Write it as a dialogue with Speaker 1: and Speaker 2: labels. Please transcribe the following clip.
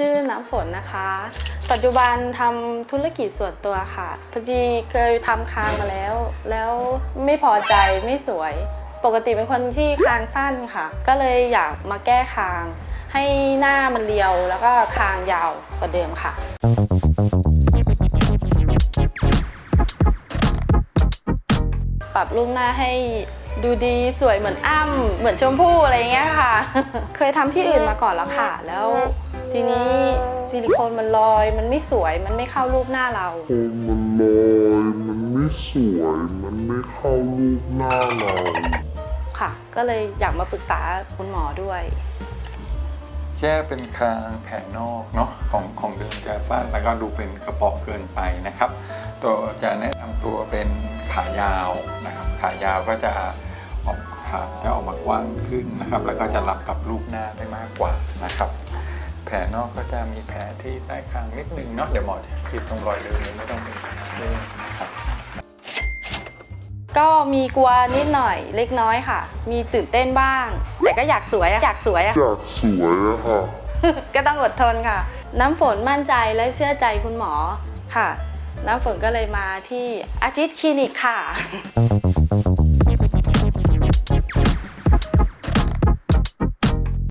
Speaker 1: ชื่อน้ำฝนนะคะ ปัจจุบันทำธุรกิจส่วนตัวค่ะ พอดีเคยทำคางมาแล้ว แล้วไม่พอใจไม่สวย ปกติเป็นคนที่คางสั้นค่ะ ก็เลยอยากมาแก้คาง ให้หน้ามันเรียว แล้วก็คางยาวกว่าเดิมค่ะ ปรับรูปหน้าให้ ดูดีสวยเหมือนอ้ำเหมือนชมพู่อะไรอย่างเงี้ยค่ะ เคยทำที่อื่นมาก่อนแล้วค่ะ แล้วทีนี้ซิลิโคนมันลอย มันไม่สวยมันไม่เข้ารูปหน้าเรา
Speaker 2: โคนมันลอยมันไม่สวยมันไม่เข้ารูปหน้าเรา
Speaker 1: ค่ะ ก็เลยอยากมาปรึกษาคุณหมอด้วย
Speaker 3: แค่เป็นคางแผงนอกเนาะของของเดิมจะสั้นแล้วก็ดูเป็นกระป๋อเกินไปนะครับ ตัวจะแนะนำตัวเป็นขายาวนะครับ ขายาวก็จะออกขาจะออกมากว้างขึ้นนะครับ แล้วก็จะรับกับรูปหน้าได้มากกว่านะครับ แผลนอกก็จะมีแผลที่ใต้คางนิดนึงเนาะเดี๋ยวหมอจะขีดตรงรอยเดิมไม่ต้องเป็นเรื่งครับ
Speaker 1: ก็มีกลัวนิดหน่อยเล็กน้อยค่ะ มีตื่นเต้นบ้าง แต่ก็อยากสวยอะอยากสวยอะ
Speaker 2: อยากสวยอะค่ะ
Speaker 1: ก็ต้องอดทนค่ะ น้ำฝนมั่นใจและเชื่อใจคุณหมอค่ะ น้ำฝนก็เลยมาที่อาทิตย์คลินิกค่ะ